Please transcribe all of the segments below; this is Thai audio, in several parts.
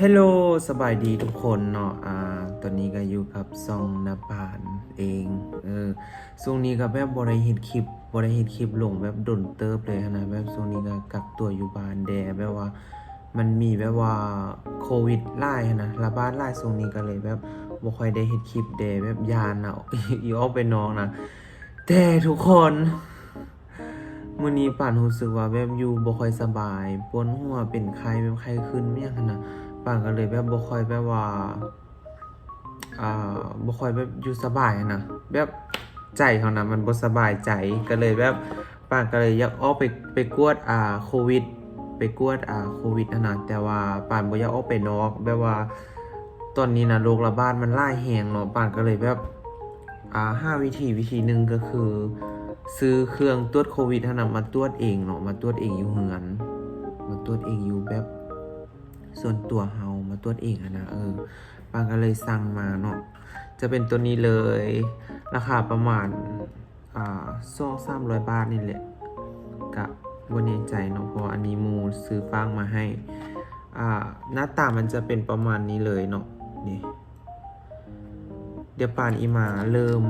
ฮัลโหลสบายดีทุกคนเนาะ อ่า ตอนนี้ก็อยู่กับซองนาปานเอง เออช่วงนี้ก็แบบบ่ได้เฮ็ดคลิปบ่ได้เฮ็ดคลิปลงแบบดนเติบเลยนะแบบช่วงนี้ก็กักตัวอยู่บ้านแดแบบว่า มันมีแบบว่าโควิดหลายหั้นะระบาดหลายช่วงนี้ก็เลยแบบบ่ค่อยได้เฮ็ดคลิปแดแบบยานน่ะอีออกไปนอกนะ แต่ทุกคน มื่อนี้ป่านรู้สึกว่าแบบอยู่บ่ค่อยสบายปวดหัวเป็นไข้แบบไข้ขึ้นไม่อยางนั้นนะป่านก็เลยแบบบ่ค่อยแบบว่าอ่าบ่ค่อยแบบอยู่สบายนะแบบใจเขานะมันบ่สบายใจก็เลยแบบป่านก็เลยอยากออกไปไปกวดอ่าโควิด ไปกวดอ่าโควิดอะนะแต่ว่าป่านบ่อยากออกไปนอกแบบว่าตอนนี้นะโรคระบาดมันหลาแฮงเนาะป่านก็เลยแบบอ่าห้าวิธีวิธีหนึ่งก็คือ ซื้อเครื่องตรวจโควิดท่านั้นมาตรวจเองเนาะมาตรวจเองอยู่เฮือน มาตรวจเองอยู่แบบส่วนตัวเฮามาตรวจเองอะนะเออปางก็เลยสั่งมาเนาะจะเป็นตัวนี้เลย ราคาประมาณอ่าสองสามร้อยบาทนี่แหละกะวันแน่ใจเนาะเพราะอันนี้มูซื้อฟางมาให้อ่าหน้าตามันจะเป็นประมาณนี้เลยเนาะนี่เดี๋ยวปานอีมาเริ่ม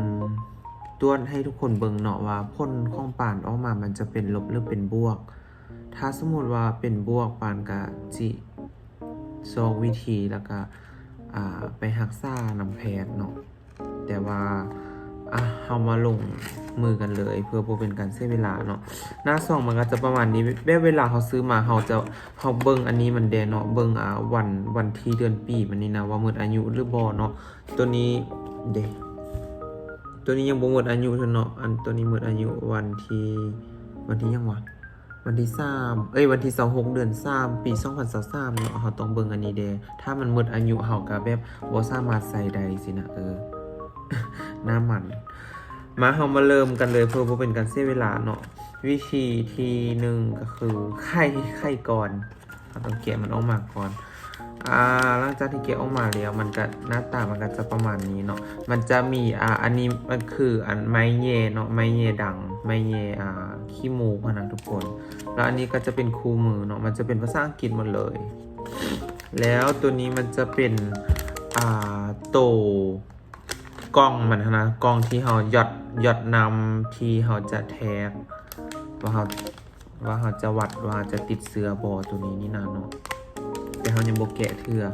ตรวจให้ทุกคนเบิงเนาะว่าพ่นข้องปานออกมามันจะเป็นลบหรือเป็นบวก ถ้าสมมติว่าเป็นบวกปานกะจิซอกวิธีแล้วก็อ่าไปหักษานำแพทย์เนาะแต่ว่าอะเฮามาลงมือกันเลยเพื่อบ่เป็นการเสียเวลาเนาะหน้าซองมันก็จะประมาณนี้แบบเวลาเขาซื้อมาเขาจะเขาเบิ่งอันนี้มันแดเนาะเบิ่งอ่าวันวันที่เดือนปีมันนี่นะว่าหมดอายุหรือบ่เนาะตัวนี้เด็ ตัวนี้ยังบ่หมดอายุเท่าเนาะอันตัวนี้หมดอายุวันที่วันที่ยังวะวันที่สามเอ้ยวันที่26เดือน3ปี2023เนาะเขาต้องเบิ่งอันนี้เดถ้ามันหมดอายุเขาก็แบบบ่สามารถใส่ได้สินะเออหน้ามัน มาเฮามาเริ่มกันเลยเพื่อบ่เป็นการเสียเวลาเนาะวิธีที่หนึ่งก็คือไข่ไข่ก่อนเราต้องแกะมันออกมาก่อน อ่าหลังจากที่เกะออกมาแล้วมันก็หน้าตามันก็จะประมาณนี้เนาะมันจะมีอ่าอันนี้มันคืออันไมเย่เนาะไมเย่ดังไมเย่อ่าขี้มูกนะทุกคน แล้วอันนี้ก็จะเป็นคู่มือเนาะมันจะเป็นภาษาอังกฤษหมดเลย แล้วตัวนี้มันจะเป็นอ่าโตกล้องมันนะกล้องที่เราหยอดหยอดนำที่เราจะแท็กว่าเราว่าเราจะวัดว่าจะติดเสื้อบอตัวนี้นี่นะเนาะ แต่เขายังบกแกะเถื่อ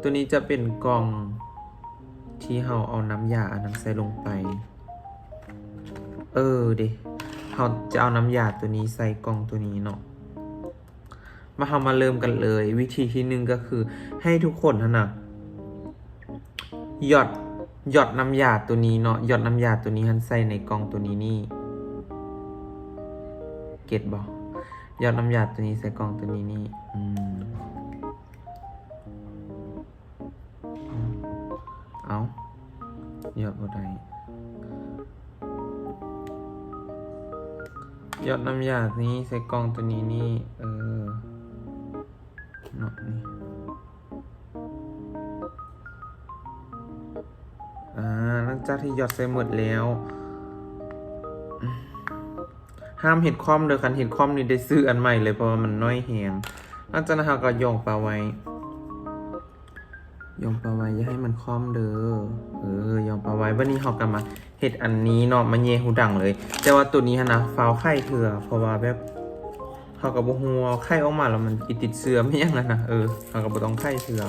ตัวนี้จะเป็นกล่องที่เราเอาน้ำยาอันนั้นใส่ลงไป เออเดเราจะเอาน้ำยาตัวนี้ใส่กล่องตัวนี้เนาะมาเรามาเริ่มกันเลย วิธีที่หนึ่งก็คือ ให้ทุกคนนะนะหยอดหยอดน้ำยาตัวนี้เนาะหยอดน้ำยาตัวนี้หันใส่ในกล่องตัวนี้นี่เก็ตบอกหยอดน้ำยาตัวนี้ใส่กล่องตัวนี้นี่อืม ยอดบ่ได้ยอดน้ำยานี้ใส่กล่องตัวนี้นี่ เออเนาะนี่อ่าหลังจากที่หยอดใส่หมดแล้ว ห้ามเห็ดคอมเด้อคันเห็ดคอมนี่ได้ซื้ออันใหม่เลยเพราะว่ามันน้อยแหงหลังจากนั้นเราก็โยงปลาไว้ ยอมปลาไว้อย่าให้มันคล่อมเด้อ เออยอมปลาไว้วันนี้เขากลับมาเห็ดอันนี้เนาะมันเยหูดังเลย แต่ว่าตัวนี้ฮะนะฟาวไข่เถื่อเพราะว่าแบบเขากับหัวาไข่ออกมาแล้วมันกิติดเสือไม่ยังนั้นนะเออเขากับต้องไข่เถื่อ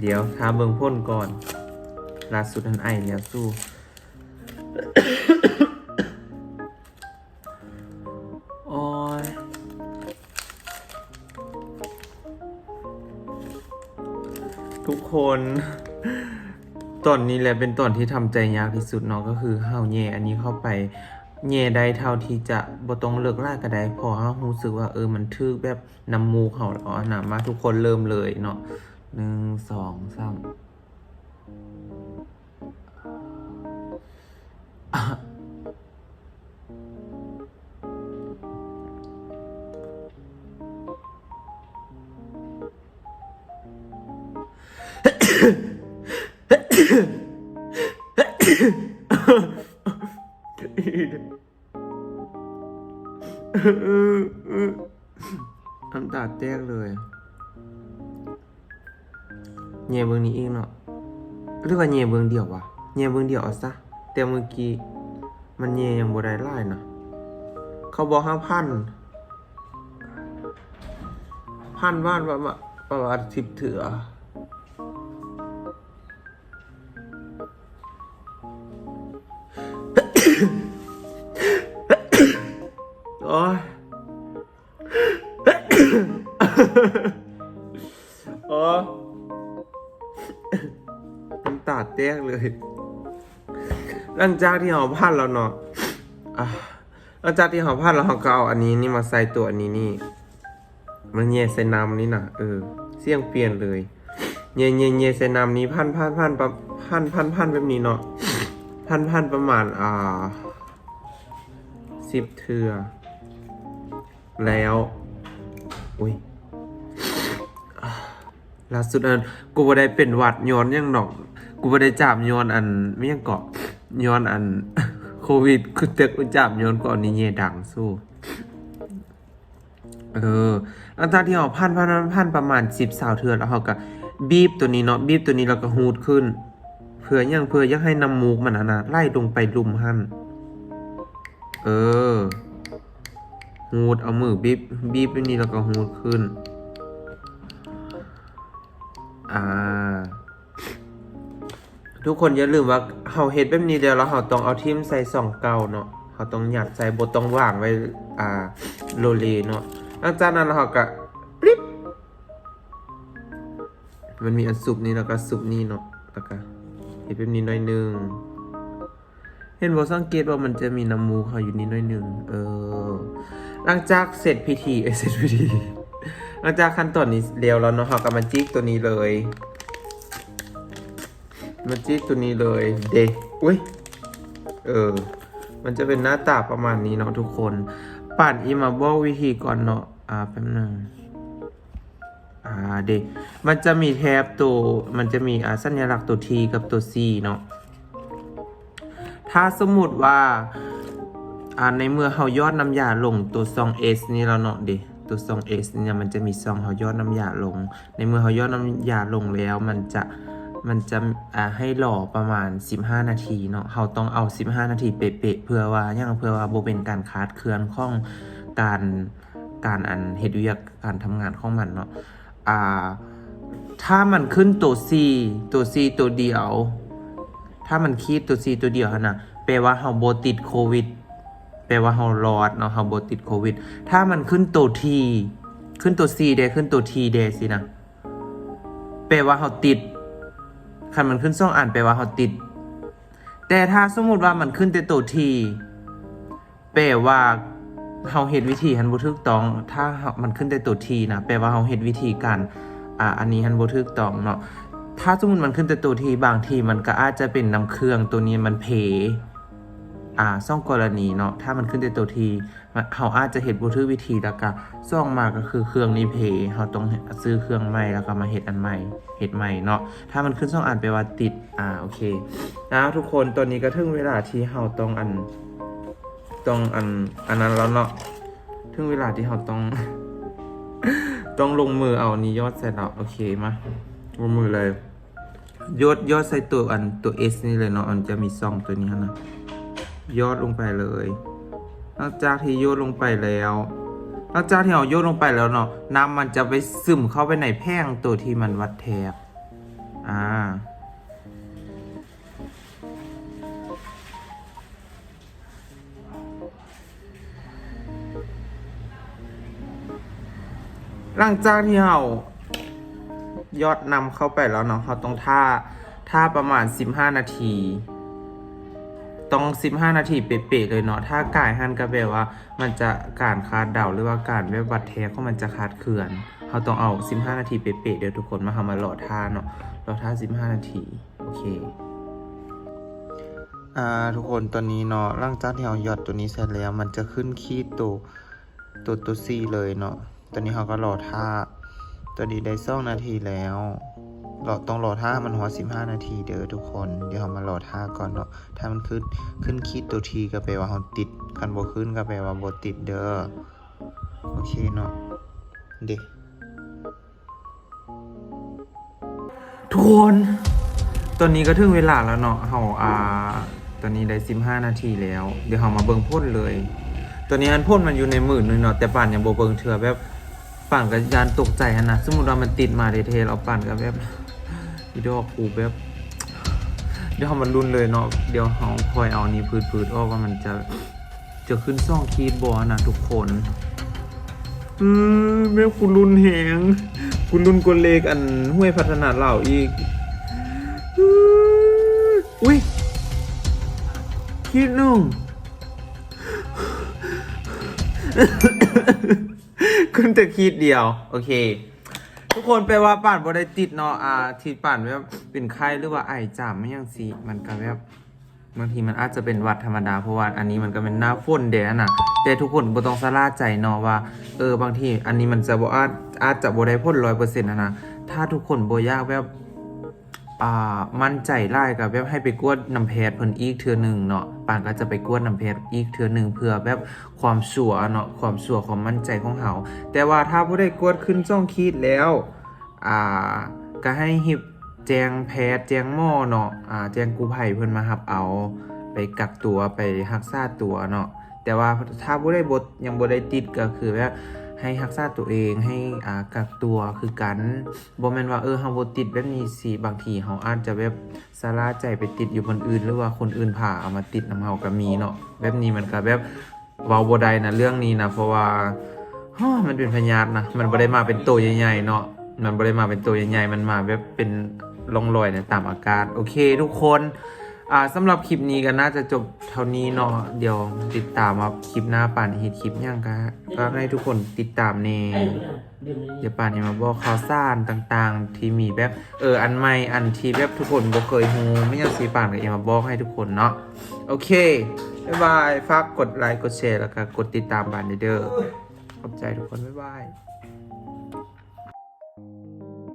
เดี๋ยวทาเบิงพ่นก่อนล่าสุดอันไอแล้วสู้ ตอนนี้แหละเป็นตอนที่ทำใจยากที่สุดเนาะก็คือเฮาแย่อันนี้เข้าไปแย่ได้เท่าที่จะบ่ต้องเลิกล่าก็ได้พอเฮารู้สึกว่าเออมันทึกแบบน้ำมูกเฮาแล้วอะนะมาทุกคนเริ่มเลยเนาะหนึ่งสองสาม น้ำตาแตกเลยเงียเบิงนี้เองเนาะหรือว่าเงียเบิงเดียววะเงียเบิงเดียวเอาซะแต่เมื่อกี้มันเงียยังบ่ได้ไล่นะเขาบอกห้าพันพันบ้านประมาณประมาณสิบเถื่อ หลังจากที่เราพันแล้วเนาะหลังจากที่เราพันแล้วเราก็เอาอันนี้นี่มาใส่ตัวอันนี้นี่ มันเย่ใส่น้ำนี่นะเออ เสียงเปลี่ยนเลย เย่เย่เย่ใส่น้ำนี้พันพันพันประพันพันพันแบบนี้เนาะ พันพันประมาณอ่าสิบเทือแล้ว อุ้ยล่าสุดอันกูบ่ได้เป็นหวัดย้อนยังดอก กูบ่ได้จับย้อนอันไม่ยังเกาะ ย้อนอันโควิดคือแต่กูจับย้อนก่อนนี้เยดังสู้เออหลังจากที่เราพันพันพันพันประมาณสิบสาวเทือนแล้วเขาก็บีบตัวนี้เนาะบีบตัวนี้แล้วก็ฮูดขึ้นเพื่อยังเพื่อยังให้น้ำมูกมันนะไล่ลงไปลุมหั่นเออฮูดเอามือบีบบีบตัวนี้แล้วก็ฮูดขึ้น อ่า ทุกคนอย่าลืมว่าเฮาเฮ็ดแบบนี้เดียวแล้วเฮาต้องเอาทิมใส่สองเก่าเนาะเฮาต้องหยัดใส่บ่ต้องวางไว้อ่าโลเลเนาะหลังจากนั้นเราก็ปริ๊บมันมีอันซุปนี้แล้วก็ซุปนี้เนาะแล้วก็เฮ็ดแบบนี้หน่อยหนึงเห็นบ่สังเกตว่ามันจะมีน้ำมูกเขาอยู่นี่หน่อยหนึงเออหลังจากเสร็จพิธีเอเสร็จพิธีหลังจากขั้นตอนนี้เรียวแล้วเนาะเราก็มาจิกตัวนี้เลย มาจิกตัวนี้เลยเดะอุ้ยเออ มันจะเป็นหน้าตาประมาณนี้เนาะทุกคน ปั่นอีมาบอกวิธีก่อนเนาะอ่าแป๊บนึงอ่าเดะมันจะมีแทบตัว มันจะมีอ่าสัญลักษณ์ตัว T กับตัว C เนาะถ้าสมมุติว่าอ่าในเมื่อเฮายอดน้ำยาลงตัวซอง S นี่แล้วเนาะเดะตัวซอง S เนี่ยมันจะมีซองเฮายอดน้ำยาลง ในเมื่อเฮายอดน้ำยาลงแล้วมันจะ มันจะอ่าให้หล่อประมาณ 15 นาทีเนาะเฮาต้องเอา 15 นาทีเป๊ะๆเพื่อว่ายังเพื่อว่าบ่เป็นการคาดเคลื่อนของการการอันเฮ็ดเวียกการทำงานของมันเนาะอ่าถ้ามันขึ้นตัว C ตัว C ตัวเดียว ถ้ามันคีดตัว C ตัวเดียวนะแปลว่าเฮาบ่ติดโควิดแปลว่าเฮารอดเนาะเฮาบ่ติดโควิด ถ้ามันขึ้นตัว T ขึ้นตัว C เดขึ้นตัว T เดสินะแปลว่าเฮาติด คันมันขึ้นซ่องอ่านแปลว่าเขาติด แต่ถ้าสมมุติว่ามันขึ้นแต่ตัว T แปลว่าเฮาเฮ็ดวิธีหันบ่ถูกต้อง ถ้ามันขึ้นแต่ตัว T นะแปลว่าเฮาเฮ็ดวิธีการอ่าอันนี้หันบ่ถูกต้องเนาะถ้าสมมุติมันขึ้นแต่ตัว T บางทีมันก็อาจจะเป็นน้ำเครื่องตัวนี้มันเพ อ่าซ่องกรณีเนาะถ้ามันขึ้นในตัวทีเขาอาจจะเห็ดบูทวิธีแล้วก็ซ่องมาก็คือเครื่องนี้เพเขาต้องซื้อเครื่องใหม่แล้วก็มาเห็ดอันใหม่เห็ดใหม่เนาะถ้ามันขึ้นซ่องอ่านไปลว่าติดอ่าโอเคนะทุกคนตอนนี้ก็ถึงเวลาที่เราต้องอันต้องอันอันนั้นแล้วเนาะถึงเวลาที่เราต้อง ต้องลงมือเอานี้ยอดใส่เราโอเคมาลงมือเลยยอดยอดใส่ตัวอันตัว S นี่เลยเนาะมันจะมีซองตัวนี้นะ ยอดลงไปเลยหลังจากที่โยดลงไปแล้วหลังจากที่เราโยดลงไปแล้วเนาะน้ำมันจะไปซึมเข้าไปในแพ่งตัวที่มันวัดแทบอ่าหลังจากที่เรายอดนำเข้าไปแล้วเนาะเราต้องท่าท่าประมาณ 15 นาที ต้อง 15 นาทีเป๊ะๆเลยเนาะถ้ากายหันก็แปลว่า มันจะการคาดเดาหรือว่าการเว็บบัตรแท้ของมันจะคาดเคลื่อนเราต้องเอา 15 นาทีเป๊ะๆเดี๋ยวทุกคนมาทำมาหล่อท่าเนาะหล่อท่า 15 นาทีโอเคอ่าทุกคนตอนนี้เนาะหลังจากที่เราหยอดตัวนี้เสร็จแล้วมันจะขึ้นขีดตัวตัวตัวซีเลยเนาะตอนนี้เขาก็รอดท่า ตัวนี้ได้สองนาทีแล้ว ราต้องรอท่ามันหัวสิบห้านาทีเด้อทุกคน เดี๋ยวเรามารอท่าก่อนเนาะ ถ้ามันขึ้นขึ้นขีดตัวทีก็แปลว่าเราติด คันบ่ขึ้นก็แปลว่าบ่ติดเด้อ โอเคเนาะ เด็กทุกคน ตอนนี้ก็ถึงเวลาแล้วเนาะเฮาอ่า ตอนนี้ได้15นาทีแล้ว เดี๋ยวเฮามาเบิ่งพ่นเลยตัวนี้อันพ่นมันอยู่ในหมื่นนึงเนาะ แต่ป่านยังบ่เบิ่งเถื่อแบบ ป่านก็ยานตกใจหันนะสมมติว่ามันติดมาเทๆเราป่านก็แบบ อีดอกกูแบบ เดี๋ยวมันรุนเลยเนาะเดี๋ยวเฮาคอยเอานี่พืดๆออกว่ามันจะจะขึ้นซ่องคีดบ่นะทุกคนอือแม่กูรุนแหงกูรุนกว่าเลขอันห้วยพัฒนาเหล่าอีกอุ้ยคิดนึ่งขึ้นแต่ขีดเดียว โอเค ทุกคนไปว่าป่านบ่ได้ติดเนาะอ่าที่ป่านแบบเป็นไข้หรือว่าไอจามไม่ยังสิมันก็แบบบางทีมันอาจจะเป็นหวัดธรรมดาเพราะว่าอันนี้มันก็เป็นหน้าฝนเดะน่ะแต่ทุกคนบ่ต้องสลาใจเนาะว่าเออบางทีอันนี้มันจะบ่อาจอาจจะบ่ได้พ่น100%นะนะถ้าทุกคนบ่อยากแบบ อ่ามั่นใจไล่กับแบบให้ไปกวดน้ำแพทย์เพิ่นอีกเทือหนึ่งเนาะปานก็จะไปกวดน้ำแพทย์อีกเทือหนึ่งเพื่อแบบความชัวเนาะความชัวความมั่นใจของเฮาแต่ว่าถ้าบ่ได้กวดขึ้นจ้องขีดแล้วอ่าก็ให้หิบแจงแพทย์แจงหมอเนาะอ่าแจงกู้ภัยเพิ่นมารับเอา ไปกักตัวไปรักษาตัวเนาะแต่ว่าถ้าบ่ได้บทยังบ่ได้ติดก็คือแบบ ให้รักษาตัวเองให้อ่ากักตัวคือกันบ่แม่นว่าเออเฮาบ่ติดแบบนี้สิบางทีเฮาอาจจะแบบสาราใจไปติดอยู่คนอื่น หรือว่าคนอื่นพาเอามาติดนํเฮาก็มีเนาะแบบนี้มันก็แบบเว้าบ่ได้นะเรื่องนี้นะเพราะว่าฮ้อมันเป็นพยาธินะมันบ่ได้มาเป็นตัวใหญ่ๆเนาะมันบ่ได้มาเป็นตัวใหญ่ๆมันมาแบบเป็นร่องรอยในตามอาการโอเค ทุกคน อ่าสำหรับคลิปนี้ก็น่าจะจบเท่านี้เนาะเดี๋ยวติดตามว่าคลิปหน้าป่านฮิตคลิปยังก็ก็ให้ทุกคนติดตามแน่เดี๋ยวป่านจะมาบอกข่าวสารต่างๆ ที่มีแบบเอออันใหม่อันที่แบบทุกคนบ่เคยฮู้ไม่อยากสิป่านก็จะมาบอกให้ทุกคนเนาะโอเคบ๊ายบายฝากกดไลค์กดแชร์แล้วก็กดติดตามป่านเด้อขอบใจทุกคนบ๊ายบาย